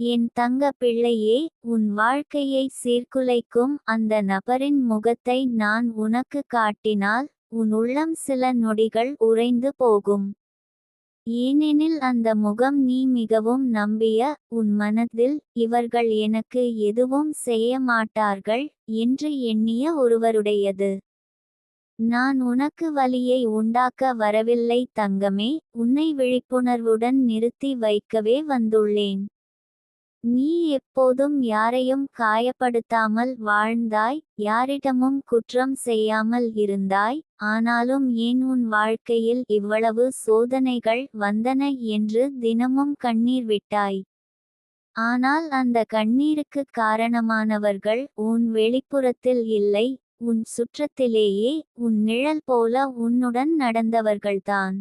என் தங்க பிள்ளையே உன் வாழ்க்கையை சீர்குலைக்கும் அந்த நபரின் முகத்தை நான் உனக்கு காட்டினால் உன் உள்ளம் சில நொடிகள் உறைந்து போகும். ஏனெனில் அந்த முகம் நீ மிகவும் நம்பிய உன் மனதில் இவர்கள் எனக்கு எதுவும் செய்ய மாட்டார்கள் என்று எண்ணிய ஒருவருடையது. நான் உனக்கு வலியை உண்டாக்க வரவில்லை தங்கமே உன்னை விழிப்புணர்வுடன் நிறுத்தி வைக்கவே வந்துள்ளேன். நீ எப்போதும் யாரையும் காயப்படுத்தாமல் வாழ்ந்தாய் யாரிடமும் குற்றம் செய்யாமல் இருந்தாய் ஆனாலும் ஏன் உன் வாழ்க்கையில் இவ்வளவு சோதனைகள் வந்தன என்று தினமும் கண்ணீர் விட்டாய். ஆனால் அந்த கண்ணீருக்கு காரணமானவர்கள் உன் வெளிப்புறத்தில் இல்லை உன் சுற்றத்திலேயே உன் நிழல் போல உன்னுடன் நடந்தவர்கள்தான்.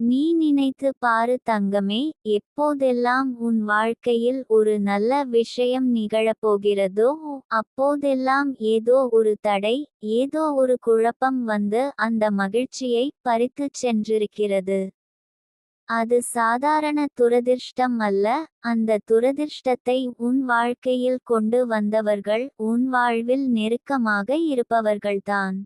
நீ நினைத்து பாரு தங்கமே எப்போதெல்லாம் உன் வாழ்க்கையில் ஒரு நல்ல விஷயம் நிகழப்போகிறதோ அப்போதெல்லாம் ஏதோ ஒரு தடை ஏதோ ஒரு குழப்பம் வந்து அந்த மகிழ்ச்சியை பறித்துச் சென்றிருக்கிறது. அது சாதாரண துரதிர்ஷ்டம் அல்ல அந்த துரதிர்ஷ்டத்தை உன் வாழ்க்கையில் கொண்டு வந்தவர்கள் உன் வாழ்வில் நெருக்கமாக இருப்பவர்கள்தான்.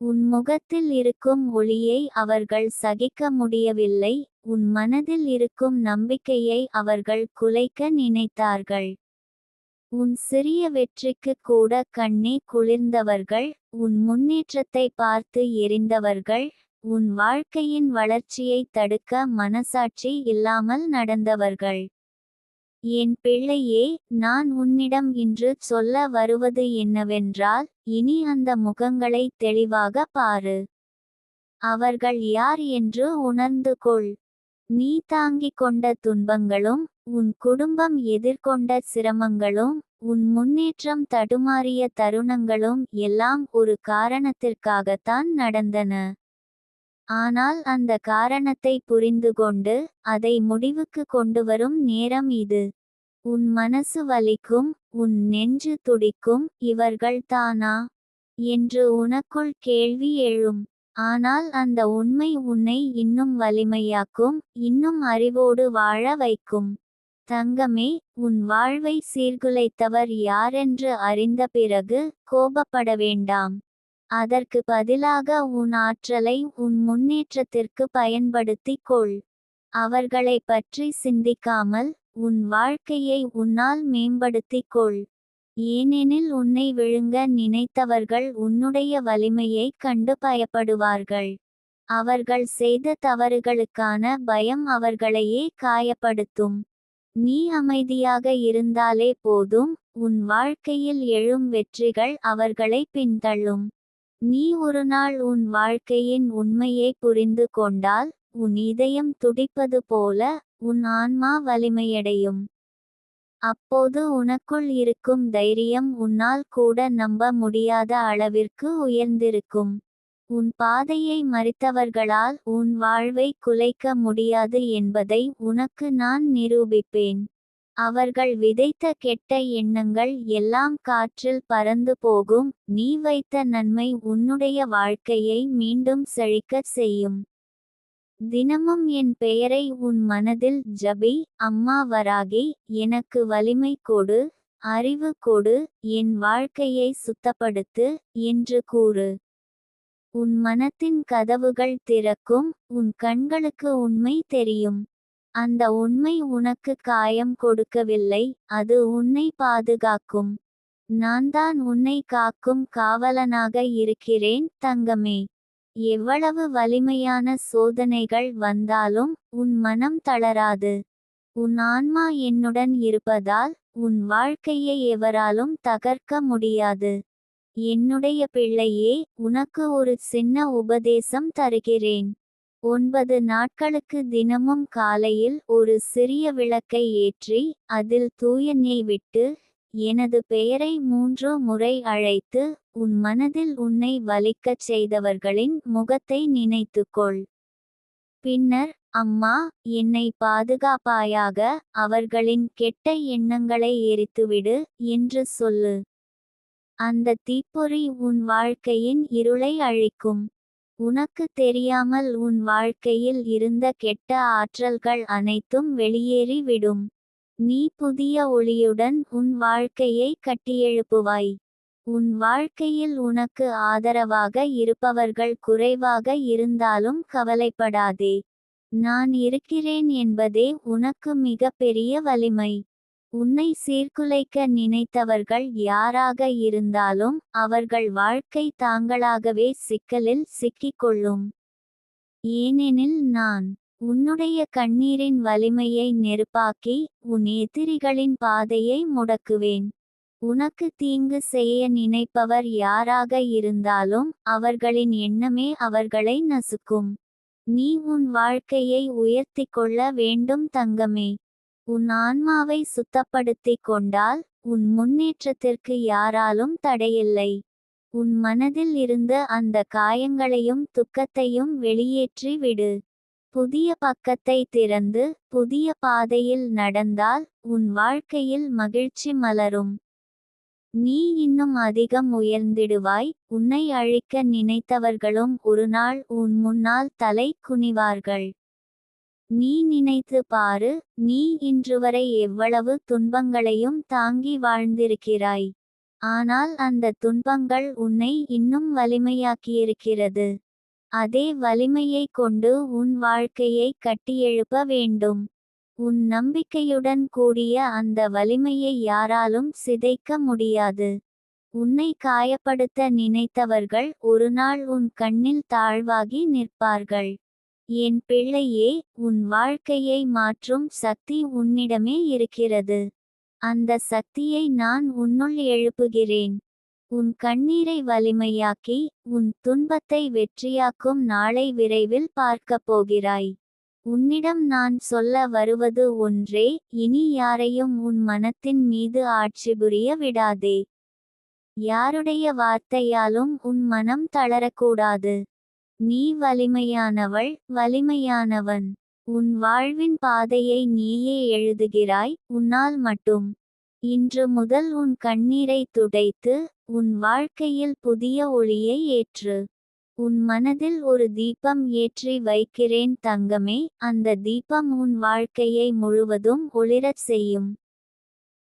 உன் முகத்தில் இருக்கும் ஒளியை அவர்கள் சகிக்க முடியவில்லை உன் மனதில் இருக்கும் நம்பிக்கையை அவர்கள் குலைக்க நினைத்தார்கள். உன் சிறிய வெற்றிக்கு கூட கண்ணே குளிர்ந்தவர்கள் உன் முன்னேற்றத்தை பார்த்து எரிந்தவர்கள் உன் வாழ்க்கையின் வளர்ச்சியை தடுக்க மனசாட்சி இல்லாமல் நடந்தவர்கள். என் பிள்ளையே நான் உன்னிடம் இன்று சொல்ல வருவது என்னவென்றால் இனி அந்த முகங்களை தெளிவாக பாரு. அவர்கள் யார் என்று உணர்ந்து கொள். நீ தாங்கிக் கொண்ட துன்பங்களும் உன் குடும்பம் எதிர்கொண்ட சிரமங்களும் உன் முன்னேற்றம் தடுமாறிய தருணங்களும் எல்லாம் ஒரு காரணத்திற்காகத்தான் நடந்தன. ஆனால் அந்த காரணத்தை புரிந்து கொண்டு அதை முடிவுக்கு கொண்டுவரும் நேரம் இது. உன் மனசு வலிக்கும் உன் நெஞ்சு துடிக்கும் இவர்கள் தானா? என்று உனக்குள் கேள்வி எழும். ஆனால் அந்த உண்மை உன்னை இன்னும் வலிமையாக்கும் இன்னும் அறிவோடு வாழ வைக்கும். தங்கமே உன் வாழ்வை சீர்குலைத்தவர் யாரென்று அறிந்த பிறகு கோபப்பட வேண்டாம். அதற்கு பதிலாக உன் ஆற்றலை உன் முன்னேற்றத்திற்கு பயன்படுத்திக் கொள். அவர்களை பற்றி சிந்திக்காமல் உன் வாழ்க்கையை உன்னால் மேம்படுத்திக் கொள். ஏனெனில் உன்னை விழுங்க நினைத்தவர்கள் உன்னுடைய வலிமையைக் கண்டு பயப்படுவார்கள். அவர்கள் செய்த தவறுகளுக்கான பயம் அவர்களையே காயப்படுத்தும். நீ அமைதியாக இருந்தாலே போதும் உன் வாழ்க்கையில் எழும் வெற்றிகள் அவர்களை பின்தள்ளும். நீ ஒரு நாள் உன் வாழ்க்கையின் உண்மையை புரிந்து கொண்டால் உன் இதயம் துடிப்பது போல உன் ஆன்மா வலிமையடையும். அப்போது உனக்குள் இருக்கும் தைரியம் உன்னால் கூட நம்ப முடியாத அளவிற்கு உயர்ந்திருக்கும். உன் பாதையை மறித்தவர்களால் உன் வாழ்வை குலைக்க முடியாது என்பதை உனக்கு நான் நிரூபிப்பேன். அவர்கள் விதைத்த கெட்ட எண்ணங்கள் எல்லாம் காற்றில் பறந்து போகும். நீ வைத்த நன்மை உன்னுடைய வாழ்க்கையை மீண்டும் செழிக்கச் செய்யும். தினமும் என் பெயரை உன் மனதில் ஜபி. அம்மா வராகி எனக்கு வலிமை கொடு அறிவு கொடு என் வாழ்க்கையை சுத்தப்படுத்து என்று கூறு. உன் மனத்தின் கதவுகள் திறக்கும் உன் கண்களுக்கு உண்மை தெரியும். அந்த உண்மை உனக்கு காயம் கொடுக்கவில்லை அது உன்னை பாதுகாக்கும். நான் தான் உன்னை காக்கும் காவலனாக இருக்கிறேன் தங்கமே. எவ்வளவு வலிமையான சோதனைகள் வந்தாலும் உன் மனம் தளராது. உன் ஆன்மா என்னுடன் இருப்பதால் உன் வாழ்க்கையை எவராலும் தகர்க்க முடியாது. என்னுடைய பிள்ளையே உனக்கு ஒரு சின்ன உபதேசம் தருகிறேன். ஒன்பது நாட்களுக்கு தினமும் காலையில் ஒரு சிறிய விளக்கை ஏற்றி அதில் தூய நெய் விட்டு எனது பெயரை மூன்று முறை அழைத்து உன் மனதில் உன்னை வலிக்கச் செய்தவர்களின் முகத்தை நினைத்துக்கொள். பின்னர் அம்மா என்னை பாதுகாப்பாயாக அவர்களின் கெட்ட எண்ணங்களை எரித்துவிடு என்று சொல்லு. அந்த தீப்பொறி உன் வாழ்க்கையின் இருளை அழிக்கும். உனக்கு தெரியாமல் உன் வாழ்க்கையில் இருந்த கெட்ட ஆற்றல்கள் அனைத்தும் வெளியேறி விடும். நீ புதிய ஒளியுடன் உன் வாழ்க்கையை கட்டியெழுப்புவாய். உன் வாழ்க்கையில் உனக்கு ஆதரவாக இருப்பவர்கள் குறைவாக இருந்தாலும் கவலைப்படாதே. நான் இருக்கிறேன் என்பதே உனக்கு மிகப்பெரிய வலிமை. உன்னை சீர்குலைக்க நினைத்தவர்கள் யாராக இருந்தாலும் அவர்கள் வாழ்க்கை தாங்களாகவே சிக்கலில் சிக்கிக்கொள்ளும். ஏனெனில் நான் உன்னுடைய கண்ணீரின் வலிமையை நெருப்பாக்கி உன் எதிரிகளின் பாதையை முடக்குவேன். உனக்கு தீங்கு செய்ய நினைப்பவர் யாராக இருந்தாலும் அவர்களின் எண்ணமே அவர்களை நசுக்கும். நீ உன் வாழ்க்கையை உயர்த்திக் கொள்ள வேண்டும் தங்கமே. உன் ஆன்மாவை சுத்தப்படுத்திக் கொண்டால் உன் முன்னேற்றத்திற்கு யாராலும் தடையில்லை. உன் மனதில் இருந்த அந்த காயங்களையும் துக்கத்தையும் வெளியேற்றி விடு. புதிய பக்கத்தை திறந்து புதிய பாதையில் நடந்தால் உன் வாழ்க்கையில் மகிழ்ச்சி மலரும். நீ இன்னும் அதிகம் உயர்ந்திடுவாய். உன்னை அழிக்க நினைத்தவர்களும் ஒருநாள் உன் முன்னால் தலை குனிவார்கள். நீ நினைத்து பாரு நீ இன்றுவரை எவ்வளவு துன்பங்களையும் தாங்கி வாழ்ந்திருக்கிறாய். ஆனால் அந்த துன்பங்கள் உன்னை இன்னும் வலிமையாக்கியிருக்கிறது. அதே வலிமையை கொண்டு உன் வாழ்க்கையை கட்டியெழுப்ப வேண்டும். உன் நம்பிக்கையுடன் கூடிய அந்த வலிமையை யாராலும் சிதைக்க முடியாது. உன்னை காயப்படுத்த நினைத்தவர்கள் ஒருநாள் உன் கண்ணில் தாழ்வாகி நிற்பார்கள். என் பிள்ளையே உன் வாழ்க்கையை மாற்றும் சக்தி உன்னிடமே இருக்கிறது. அந்த சக்தியை நான் உன்னுள் எழுப்புகிறேன். உன் கண்ணீரை வலிமையாக்கி உன் துன்பத்தை வெற்றியாக்கும் நாளை விரைவில் பார்க்கப் போகிறாய். உன்னிடம் நான் சொல்ல வருவது ஒன்றே இனி யாரையும் உன் மனத்தின் மீது ஆட்சி புரிய விடாதே. யாருடைய வார்த்தையாலும் உன் மனம் தளரக்கூடாது. நீ வலிமையானவள் வலிமையானவன். உன் வாழ்வின் பாதையை நீயே எழுதுகிறாய் உன்னால் மட்டும். இன்று முதல் உன் கண்ணீரை துடைத்து உன் வாழ்க்கையில் புதிய ஒளியை ஏற்று. உன் மனதில் ஒரு தீபம் ஏற்றி வைக்கிறேன் தங்கமே அந்த தீபம் உன் வாழ்க்கையை முழுவதும் ஒளிரச் செய்யும்.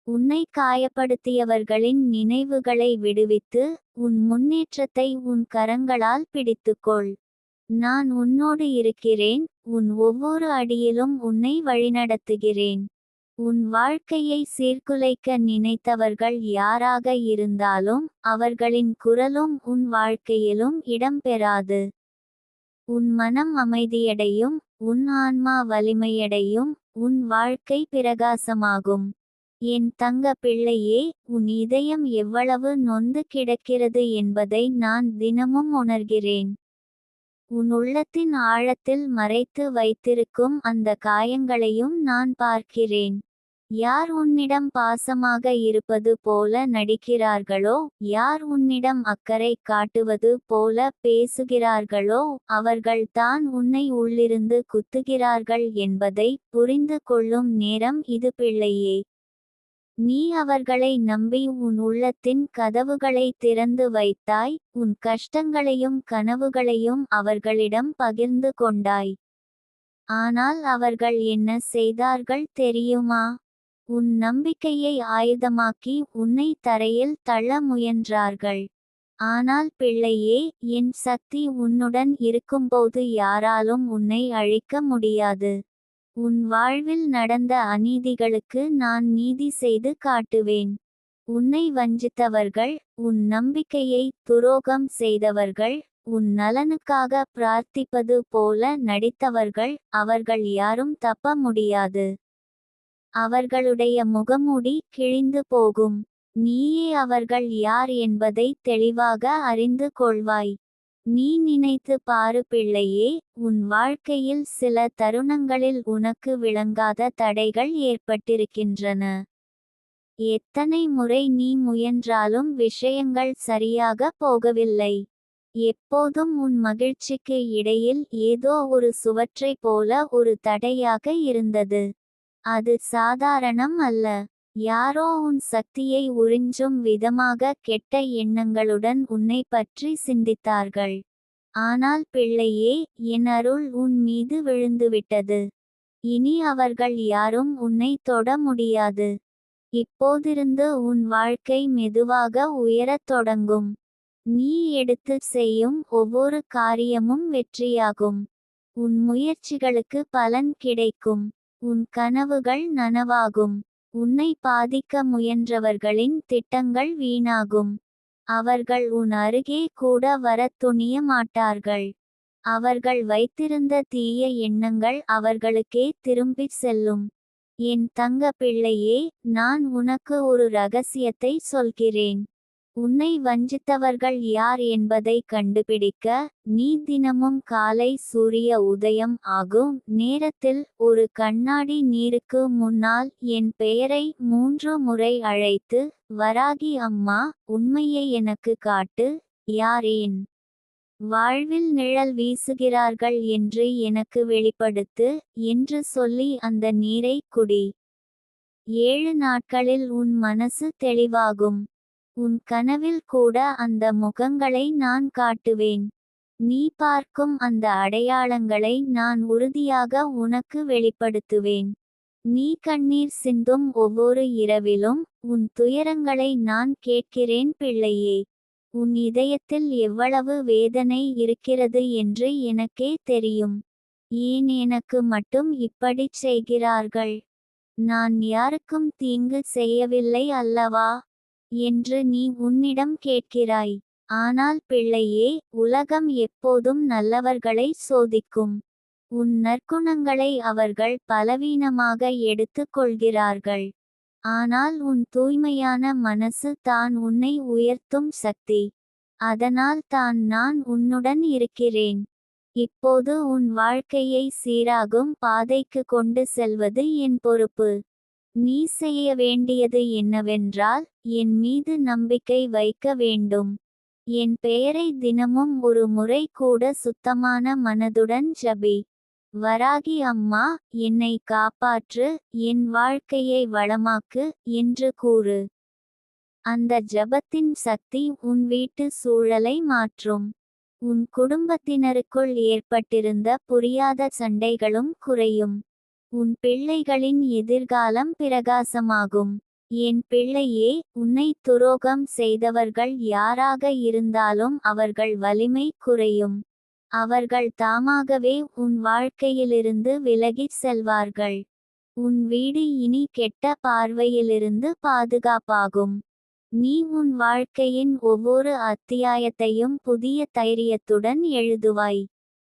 உன்னை காயப்படுத்தியவர்களின் நினைவுகளை விடுவித்து உன் முன்னேற்றத்தை உன் கரங்களால் பிடித்துக்கொள். நான் உன்னோடு இருக்கிறேன் உன் ஒவ்வொரு அடியிலும் உன்னை வழிநடத்துகிறேன். உன் வாழ்க்கையை சீர்குலைக்க நினைத்தவர்கள் யாராக இருந்தாலும் அவர்களின் குரலும் உன் வாழ்க்கையிலும் இடம்பெறாது. உன் மனம் அமைதியடையும் உன் ஆன்மா வலிமையடையும் உன் வாழ்க்கை பிரகாசமாகும். என் தங்க பிள்ளையே உன் இதயம் எவ்வளவு நொந்து கிடக்கிறது என்பதை நான் தினமும் உணர்கிறேன். உன் உள்ளத்தின் ஆழத்தில் மறைத்து வைத்திருக்கும் அந்த காயங்களையும் நான் பார்க்கிறேன். யார் உன்னிடம் பாசமாக இருப்பது போல நடிக்கிறார்களோ யார் உன்னிடம் அக்கறை காட்டுவது போல பேசுகிறார்களோ அவர்கள் தான் உன்னை உள்ளிருந்து குத்துகிறார்கள் என்பதை புரிந்து கொள்ளும் நேரம் இது பிள்ளையே. நீ அவர்களை நம்பி உன் உள்ளத்தின் கதவுகளை திறந்து வைத்தாய் உன் கஷ்டங்களையும் கனவுகளையும் அவர்களிடம் பகிர்ந்து கொண்டாய். ஆனால் அவர்கள் என்ன செய்தார்கள் தெரியுமா? உன் நம்பிக்கையை ஆயுதமாக்கி உன்னை தரையில் தள்ள முயன்றார்கள். ஆனால் பிள்ளையே என் சக்தி உன்னுடன் இருக்கும்போது யாராலும் உன்னை அழிக்க முடியாது. உன் வாழ்வில் நடந்த அநீதிகளுக்கு நான் நீதி செய்து காட்டுவேன். உன்னை வஞ்சித்தவர்கள் உன் நம்பிக்கையை துரோகம் செய்தவர்கள் உன் நலனுக்காக பிரார்த்திப்பது போல நடித்தவர்கள் அவர்கள் யாரும் தப்ப முடியாது. அவர்களுடைய முகமூடி கிழிந்து போகும். நீயே அவர்கள் யார் என்பதை தெளிவாக அறிந்து கொள்வாய். நீ நினைத்து பாரு பிள்ளையே உன் வாழ்க்கையில் சில தருணங்களில் உனக்கு விளங்காத தடைகள் ஏற்பட்டிருக்கின்றன. எத்தனை முறை நீ முயன்றாலும் விஷயங்கள் சரியாக போகவில்லை. எப்போதும் உன் மகிழ்ச்சிக்கு இடையில் ஏதோ ஒரு சுவற்றை போல ஒரு தடையாக இருந்தது. அது சாதாரணம் அல்ல. யாரோ உன் சக்தியை உறிஞ்சும் விதமாக கெட்ட எண்ணங்களுடன் உன்னை பற்றி சிந்தித்தார்கள். ஆனால் பிள்ளையே என் அருள் உன் மீது விழுந்துவிட்டது. இனி அவர்கள் யாரும் உன்னை தொட முடியாது. இப்போதிருந்து உன் வாழ்க்கை மெதுவாக உயரத் தொடங்கும். நீ எடுத்து செய்யும் ஒவ்வொரு காரியமும் வெற்றியாகும். உன் முயற்சிகளுக்கு பலன் கிடைக்கும். உன் கனவுகள் நனவாகும். உன்னை பாதிக்க முயன்றவர்களின் திட்டங்கள் வீணாகும். அவர்கள் உன் அருகே கூட வரத் துணிய மாட்டார்கள். அவர்கள் வைத்திருந்த தீய எண்ணங்கள் அவர்களுக்கே திரும்பிச் செல்லும். என் தங்க பிள்ளையே நான் உனக்கு ஒரு ரகசியத்தை சொல்கிறேன். உன்னை வஞ்சித்தவர்கள் யார் என்பதை கண்டுபிடிக்க நீ தினமும் காலை சூரிய உதயம் ஆகும். நேரத்தில் ஒரு கண்ணாடி நீருக்கு முன்னால் என் பெயரை மூன்று முறை அழைத்து வராகி அம்மா உண்மையை எனக்கு காட்டு யாரேன்? வாழ்வில் நிழல் வீசுகிறார்கள் என்று எனக்கு வெளிப்படுத்து என்று சொல்லி அந்த நீரை குடி. ஏழு நாட்களில் உன் மனசு தெளிவாகும். உன் கனவில் கூட அந்த முகங்களை நான் காட்டுவேன். நீ பார்க்கும் அந்த அடையாளங்களை நான் உறுதியாக உனக்கு வெளிப்படுத்துவேன். நீ கண்ணீர் சிந்தும் ஒவ்வொரு இரவிலும் உன் துயரங்களை நான் கேட்கிறேன் பிள்ளையே. உன் இதயத்தில் எவ்வளவு வேதனை இருக்கிறது என்று எனக்கே தெரியும். ஏன் எனக்கு மட்டும் இப்படிச் செய்கிறார்கள்? நான் யாருக்கும் தீங்கு செய்யவில்லை அல்லவா? என்று நீ உன்னிடம் கேட்கிறாய். ஆனால் பிள்ளையே உலகம் எப்போதும் நல்லவர்களை சோதிக்கும். உன் நற்குணங்களை அவர்கள் பலவீனமாக எடுத்துக் கொள்கிறார்கள். ஆனால் உன் தூய்மையான மனசு தான் உன்னை உயர்த்தும் சக்தி. அதனால் தான் நான் உன்னுடன் இருக்கிறேன். இப்போது உன் வாழ்க்கையை சீராகும் பாதைக்கு கொண்டு செல்வது என் பொறுப்பு. நீ செய்ய வேண்டியது என்னவென்றால் என் மீது நம்பிக்கை வைக்க வேண்டும். என் பெயரை தினமும் ஒரு முறை கூட சுத்தமான மனதுடன் ஜபி. வராகி அம்மா என்னை காப்பாற்று என் வாழ்க்கையை வளமாக்கு என்று கூறு. அந்த ஜபத்தின் சக்தி உன் வீட்டு சூழலை மாற்றும். உன் குடும்பத்தினருக்குள் ஏற்பட்டிருந்த புரியாத சண்டைகளும் குறையும். உன் பிள்ளைகளின் எதிர்காலம் பிரகாசமாகும். என் பிள்ளையே உன்னை துரோகம் செய்தவர்கள் யாராக இருந்தாலும் அவர்கள் வலிமை குறையும். அவர்கள் தாமாகவே உன் வாழ்க்கையிலிருந்து விலகிச் செல்வார்கள். உன் வீடு இனி கெட்ட பார்வையிலிருந்து பாதுகாப்பாகும். நீ உன் வாழ்க்கையின் ஒவ்வொரு அத்தியாயத்தையும் புதிய தைரியத்துடன் எழுதுவாய்.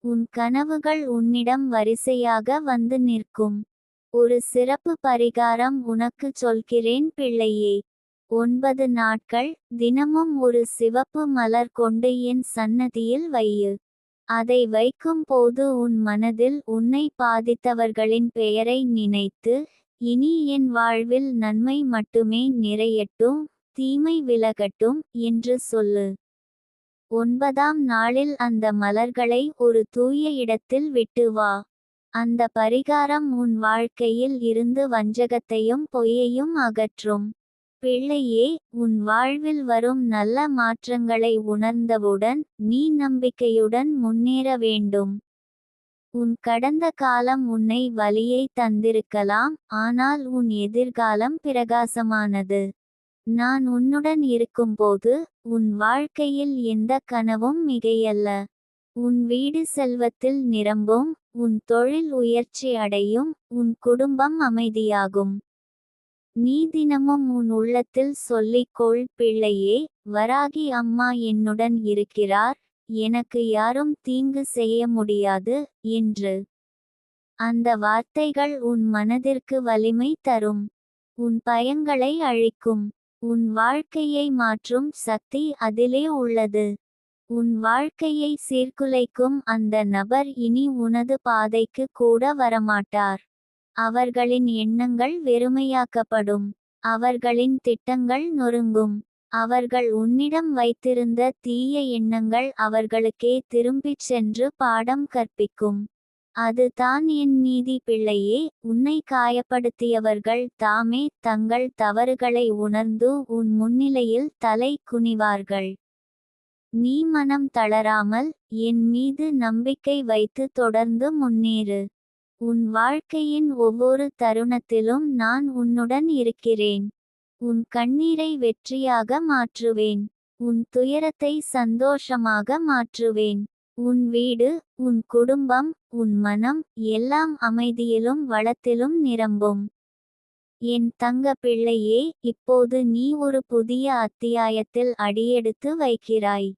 உன் கனவுகள் உன்னிடம் வரிசையாக வந்து நிற்கும். ஒரு சிறப்பு பரிகாரம் உனக்கு சொல்கிறேன் பிள்ளையே. ஒன்பது நாட்கள் தினமும் ஒரு சிவப்பு மலர் கொண்டு என் சன்னதியில் வையு. அதை வைக்கும் போது உன் மனதில் உன்னை பாதித்தவர்களின் பெயரை நினைத்து இனி என் வாழ்வில் நன்மை மட்டுமே நிறையட்டும் தீமை விலகட்டும் என்று சொல்லு. ஒன்பதாம் நாளில் அந்த மலர்களை ஒரு தூய இடத்தில் விட்டு வா. அந்த பரிகாரம் உன் வாழ்க்கையில் இருந்து வஞ்சகத்தையும் பொய்யையும் அகற்றும். பிள்ளையே உன் வாழ்வில் வரும் நல்ல மாற்றங்களை உணர்ந்தவுடன் நீ நம்பிக்கையுடன் முன்னேற வேண்டும். உன் கடந்த காலம் உன்னை வலியை தந்திருக்கலாம் ஆனால் உன் எதிர்காலம் பிரகாசமானது. நான் உன்னுடன் இருக்கும்போது உன் வாழ்க்கையில் எந்த கனவும் மிகையல்ல. உன் வீடு செல்வத்தில் நிரம்பும் உன் தொழில் உயர்ச்சி அடையும் உன் குடும்பம் அமைதியாகும். நீ தினமும் உன் உள்ளத்தில் சொல்லிக்கொள் பிள்ளையே வராகி அம்மா என்னுடன் இருக்கிறார் எனக்கு யாரும் தீங்கு செய்ய முடியாது என்று. அந்த வார்த்தைகள் உன் மனதிற்கு வலிமை தரும். உன் பயங்களை அழிக்கும். உன் வாழ்க்கையை மாற்றும் சக்தி அதிலே உள்ளது. உன் வாழ்க்கையை சீர்குலைக்கும் அந்த நபர் இனி உனது பாதைக்கு கூட வரமாட்டார். அவர்களின் எண்ணங்கள் வெறுமையாக்கப்படும். அவர்களின் திட்டங்கள் நொறுங்கும். அவர்கள் உன்னிடம் வைத்திருந்த தீய எண்ணங்கள் அவர்களுக்கே திரும்பிச் சென்று பாடம் கற்பிக்கும். அது தான் என் நீதி பிள்ளையே உன்னை காயப்படுத்தியவர்கள் தாமே தங்கள் தவறுகளை உணர்ந்து உன் முன்னிலையில் தலை குனிவார்கள். நீ மனம் தளராமல் என் மீது நம்பிக்கை வைத்து தொடர்ந்து முன்னேறு. உன் வாழ்க்கையின் ஒவ்வொரு தருணத்திலும் நான் உன்னுடன் இருக்கிறேன். உன் கண்ணீரை வெற்றியாக மாற்றுவேன். உன் துயரத்தை சந்தோஷமாக மாற்றுவேன். உன் வீடு உன் குடும்பம் உன் மனம் எல்லாம் அமைதியிலும் வளத்திலும் நிரம்பும். என் தங்க பிள்ளையே இப்போது நீ ஒரு புதிய அத்தியாயத்தில் அடியெடுத்து வைக்கிறாய்.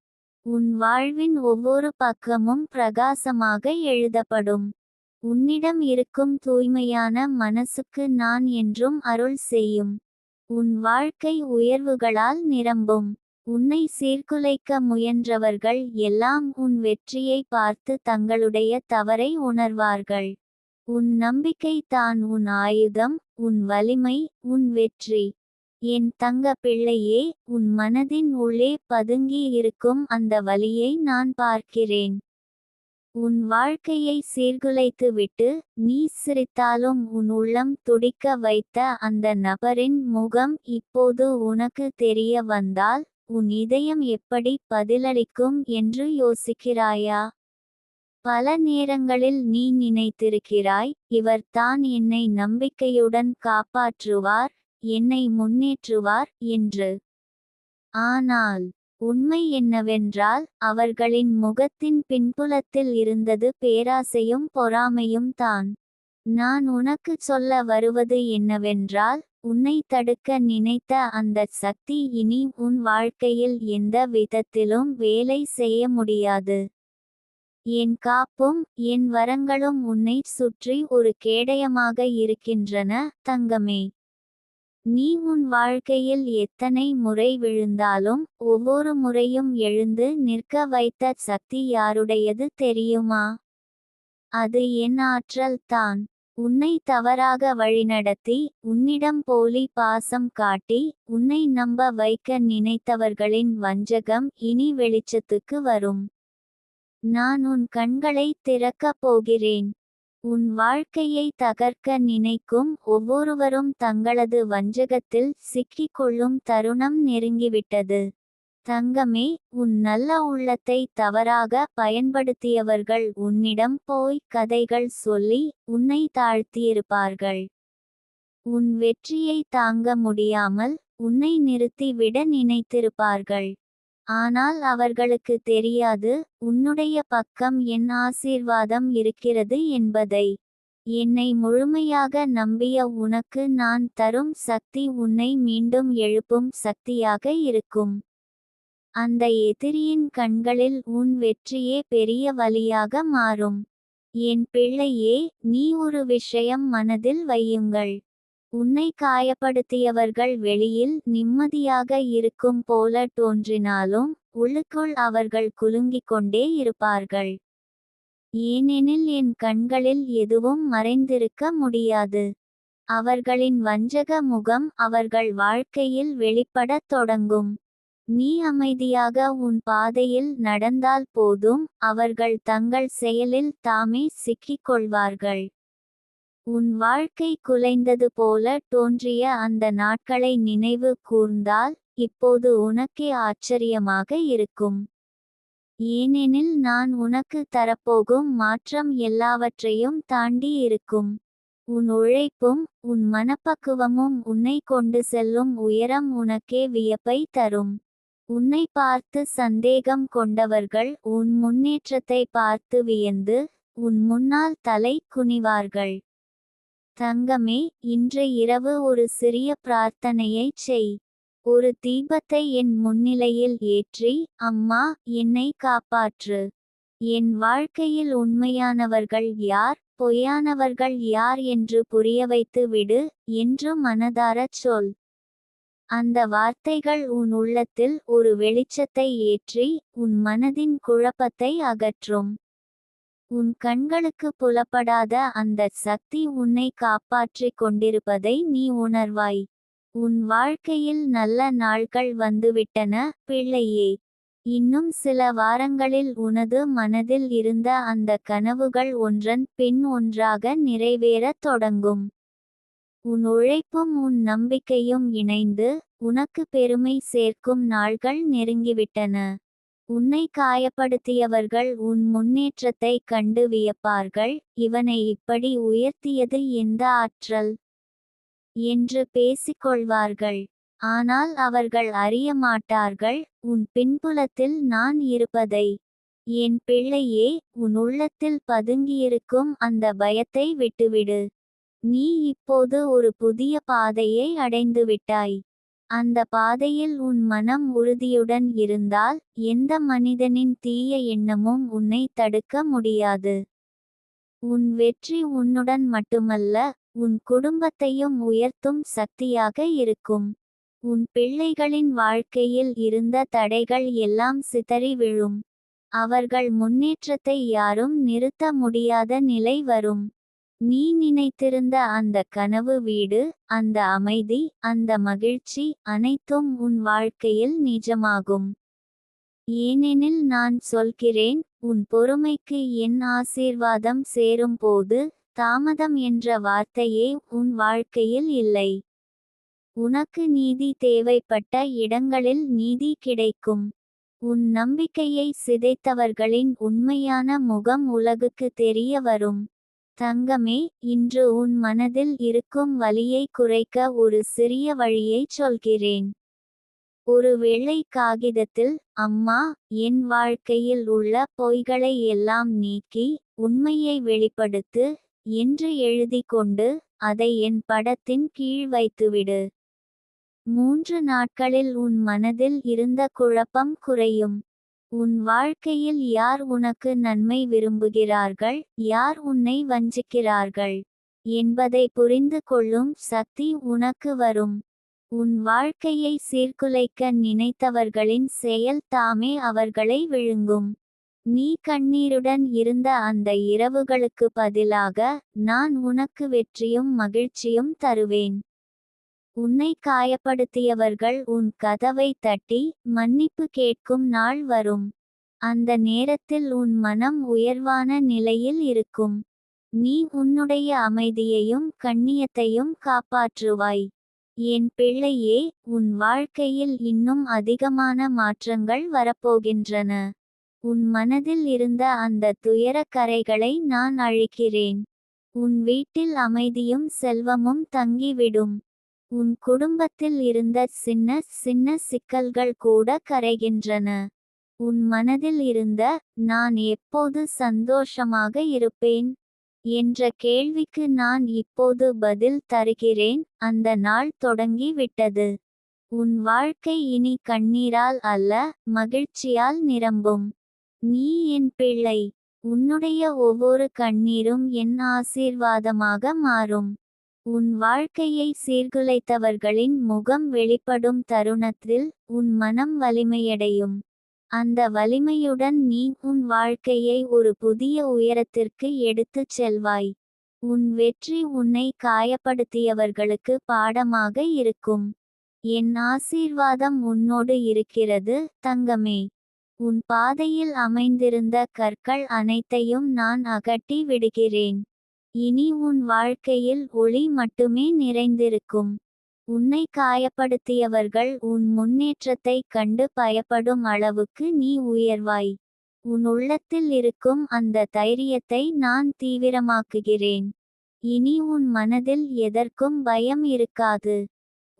உன் வாழ்வின் ஒவ்வொரு பக்கமும் பிரகாசமாக எழுதப்படும். உன்னிடம் இருக்கும் தூய்மையான மனசுக்கு நான் என்றும் அருள் செய்யும். உன் வாழ்க்கை உயர்வுகளால் நிரம்பும். உன்னை சீர்குலைக்க முயன்றவர்கள் எல்லாம் உன் வெற்றியை பார்த்து தங்களுடைய தவறை உணர்வார்கள். உன் நம்பிக்கை தான் உன் ஆயுதம் உன் வலிமை உன் வெற்றி. என் தங்க பிள்ளையே உன் மனதின் உள்ளே பதுங்கி இருக்கும் அந்த வலியை நான் பார்க்கிறேன். உன் வாழ்க்கையை சீர்குலைத்துவிட்டு நீ சிரித்தாலும் உன் உள்ளம் துடிக்க வைத்த அந்த நபரின் முகம் இப்போது உனக்கு தெரிய வந்தால் உன் இதயம் எப்படி பதிலளிக்கும் என்று யோசிக்கிறாயா? பல நேரங்களில் நீ நினைத்திருக்கிறாய் இவர் தான் என்னை நம்பிக்கையுடன் காப்பாற்றுவார் என்னை முன்னேற்றுவார் என்று. ஆனால் உண்மை என்னவென்றால் அவர்களின் முகத்தின் பின்புலத்தில் இருந்தது பேராசையும் பொறாமையும் தான். நான் உனக்கு சொல்ல வருவது என்னவென்றால் உன்னை தடுக்க நினைத்த அந்த சக்தி இனி உன் வாழ்க்கையில் எந்த விதத்திலும் வேலை செய்ய முடியாது. என் காப்பும் என் வரங்களும் உன்னை சுற்றி ஒரு கேடயமாக இருக்கின்றன தங்கமே. நீ உன் வாழ்க்கையில் எத்தனை முறை விழுந்தாலும் ஒவ்வொரு முறையும் எழுந்து நிற்க வைத்த சக்தி யாருடையது தெரியுமா? அது என் ஆற்றல் தான். உன்னை தவறாக வழிநடத்தி உன்னிடம் போலி பாசம் காட்டி உன்னை நம்ப வைக்க நினைத்தவர்களின் வஞ்சகம் இனி வெளிச்சத்துக்கு வரும். நான் உன் கண்களை திறக்கப் போகிறேன். உன் வாழ்க்கையை தகர்க்க நினைக்கும் ஒவ்வொருவரும் தங்களது வஞ்சகத்தில் சிக்கிக் கொள்ளும் தருணம் நெருங்கிவிட்டது. தங்கமே உன் நல்ல உள்ளத்தை தவறாக பயன்படுத்தியவர்கள் உன்னிடம் போய் கதைகள் சொல்லி உன்னை தாழ்த்தியிருப்பார்கள். உன் வெற்றியை தாங்க முடியாமல் உன்னை நிறுத்திவிட நினைத்திருப்பார்கள். ஆனால் அவர்களுக்கு தெரியாது உன்னுடைய பக்கம் என் ஆசீர்வாதம் இருக்கிறது என்பதை. என்னை முழுமையாக நம்பிய உனக்கு நான் தரும் சக்தி உன்னை மீண்டும் எழுப்பும் சக்தியாக இருக்கும். அந்த எதிரியின் கண்களில் உன் வெற்றியே பெரிய வழியாக மாறும். என் பிள்ளையே நீ ஒரு விஷயம் மனதில் வையுங்கள். உன்னை காயப்படுத்தியவர்கள் வெளியில் நிம்மதியாக இருக்கும் போல தோன்றினாலும் உள்ளுக்குள் அவர்கள் குலுங்கிக் கொண்டே இருப்பார்கள். ஏனெனில் என் கண்களில் எதுவும் மறைந்திருக்க முடியாது. அவர்களின் வஞ்சக முகம் அவர்கள் வாழ்க்கையில் வெளிப்படத் தொடங்கும். நீ அமைதியாக உன் பாதையில் நடந்தால் போதும் அவர்கள் தங்கள் செயலில் தாமே சிக்கிக் கொள்வார்கள் உன் வாழ்க்கை குலைந்தது போல தோன்றிய அந்த நாட்களை நினைவு கூர்ந்தால் இப்போது உனக்கே ஆச்சரியமாக இருக்கும். ஏனெனில் நான் உனக்கு தரப்போகும் மாற்றம் எல்லாவற்றையும் தாண்டி இருக்கும். உன் உழைப்பும் உன் மனப்பக்குவமும் உன்னை கொண்டு செல்லும் உயரம் உனக்கே வியப்பை தரும். உன்னை பார்த்து சந்தேகம் கொண்டவர்கள் உன் முன்னேற்றத்தை பார்த்து வியந்து உன் முன்னால் தலை குனிவார்கள். தங்கமே இன்று இரவு ஒரு சிறிய பிரார்த்தனையைச் செய். ஒரு தீபத்தை என் முன்னிலையில் ஏற்றி அம்மா என்னை காப்பாற்று. என் வாழ்க்கையில் உண்மையானவர்கள் யார் பொய்யானவர்கள் யார் என்று புரிய வைத்து விடு என்று மனதாரச் சொல். அந்த வார்த்தைகள் உன் உள்ளத்தில் ஒரு வெளிச்சத்தை ஏற்றி உன் மனதின் குழப்பத்தை அகற்றும். உன் கண்களுக்கு புலப்படாத அந்த சக்தி உன்னை காப்பாற்றிக் கொண்டிருப்பதை நீ உணர்வாய். உன் வாழ்க்கையில் நல்ல நாள்கள் வந்துவிட்டன பிள்ளையே. இன்னும் சில வாரங்களில் உனது மனதில் இருந்த அந்த கனவுகள் ஒன்றன் பின் ஒன்றாக நிறைவேறத் தொடங்கும். உன் உழைப்பும் உன் நம்பிக்கையும் இணைந்து உனக்கு பெருமை சேர்க்கும் நாள்கள் நெருங்கிவிட்டன. உன்னை காயப்படுத்தியவர்கள் உன் முன்னேற்றத்தை கண்டு வியப்பார்கள். இவனை இப்படி உயர்த்தியது எந்த ஆற்றல்? என்று பேசிக்கொள்வார்கள். ஆனால் அவர்கள் அறிய மாட்டார்கள். உன் பின்புலத்தில் நான் இருப்பதை. என் பிள்ளையே உன் உள்ளத்தில் பதுங்கியிருக்கும் அந்த பயத்தை விட்டுவிடு. நீ இப்போது ஒரு புதிய பாதையை அடைந்துவிட்டாய் அந்த பாதையில் உன் மனம் உறுதியுடன் இருந்தால் எந்த மனிதனின் தீய எண்ணமும் உன்னை தடுக்க முடியாது. உன் வெற்றி உன்னுடன் மட்டுமல்ல உன் குடும்பத்தையும் உயர்த்தும் சக்தியாக இருக்கும். உன் பிள்ளைகளின் வாழ்க்கையில் இருந்த தடைகள் எல்லாம் சிதறி விழும். அவர்கள் முன்னேற்றத்தை யாரும் நிறுத்த முடியாத நிலை வரும். நீ நினைத்திருந்த அந்த கனவு வீடு அந்த அமைதி அந்த மகிழ்ச்சி அனைத்தும் உன் வாழ்க்கையில் நிஜமாகும். ஏனெனில் நான் சொல்கிறேன் உன் பொறுமைக்கு என் ஆசீர்வாதம் சேரும் போது தாமதம் என்ற வார்த்தையே உன் வாழ்க்கையில் இல்லை. உனக்கு நீதி தேவைப்பட்ட இடங்களில் நீதி கிடைக்கும். உன் நம்பிக்கையை சிதைத்தவர்களின் உண்மையான முகம் உலகுக்கு தெரிய வரும். தங்கமே இன்று உன் மனதில் இருக்கும் வலியை குறைக்க ஒரு சிறிய வழியைச் சொல்கிறேன். ஒரு வெள்ளை காகிதத்தில் அம்மா என் வாழ்க்கையில் உள்ள பொய்களை எல்லாம் நீக்கி உண்மையை வெளிப்படுத்து என்று எழுதி கொண்டு அதை என் படத்தின் கீழ் வைத்துவிடு. மூன்று நாட்களில் உன் மனதில் இருந்த குழப்பம் குறையும். உன் வாழ்க்கையில் யார் உனக்கு நன்மை விரும்புகிறார்கள்? யார் உன்னை வஞ்சிக்கிறார்கள்? என்பதை புரிந்து கொள்ளும் சக்தி உனக்கு வரும். உன் வாழ்க்கையை சீர்குலைக்க நினைத்தவர்களின் செயல் தாமே அவர்களை விழுங்கும். நீ கண்ணீருடன் இருந்த அந்த இரவுகளுக்கு பதிலாக நான் உனக்கு வெற்றியும் மகிழ்ச்சியும் தருவேன். உன்னை காயப்படுத்தியவர்கள் உன் கதவை தட்டி மன்னிப்பு கேட்கும் நாள் வரும். அந்த நேரத்தில் உன் மனம் உயர்வான நிலையில் இருக்கும். நீ உன்னுடைய அமைதியையும் கண்ணியத்தையும் காப்பாற்றுவாய். என் பிள்ளையே உன் வாழ்க்கையில் இன்னும் அதிகமான மாற்றங்கள் வரப்போகின்றன. உன் மனதில் இருந்த அந்த துயர கரைகளை நான் அழிக்கிறேன். உன் வீட்டில் அமைதியும் செல்வமும் தங்கிவிடும். உன் குடும்பத்தில் இருந்த சின்ன சின்ன சிக்கல்கள் கூட கரைகின்றன. உன் மனதில் இருந்த நான் எப்போது சந்தோஷமாக இருப்பேன்? என்ற கேள்விக்கு நான் இப்போது பதில் தருகிறேன். அந்த நாள் தொடங்கி விட்டது உன் வாழ்க்கை இனி கண்ணீரால் அல்ல மகிழ்ச்சியால் நிரம்பும். நீ என் பிள்ளை. உன்னுடைய ஒவ்வொரு கண்ணீரும் என் ஆசீர்வாதமாக மாறும். உன் வாழ்க்கையை சீர்குலைத்தவர்களின் முகம் வெளிப்படும் தருணத்தில் உன் மனம் வலிமையடையும். அந்த வலிமையுடன் நீ உன் வாழ்க்கையை ஒரு புதிய உயரத்திற்கு எடுத்துச் செல்வாய். உன் வெற்றி உன்னை காயப்படுத்தியவர்களுக்கு பாடமாக இருக்கும். என் ஆசீர்வாதம் உன்னோடு இருக்கிறது தங்கமே. உன் பாதையில் அமைந்திருந்த கற்கள் அனைத்தையும் நான் அகட்டி விடுகிறேன். இனி உன் வாழ்க்கையில் ஒளி மட்டுமே நிறைந்திருக்கும். உன்னை காயப்படுத்தியவர்கள் உன் முன்னேற்றத்தை கண்டு பயப்படும் அளவுக்கு நீ உயர்வாய். உன் உள்ளத்தில் இருக்கும் அந்த தைரியத்தை நான் தீவிரமாக்குகிறேன். இனி உன் மனதில் எதற்கும் பயம் இருக்காது.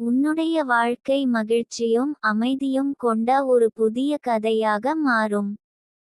உன்னுடைய வாழ்க்கை மகிழ்ச்சியும் அமைதியும் கொண்ட ஒரு புதிய கதையாக மாறும்.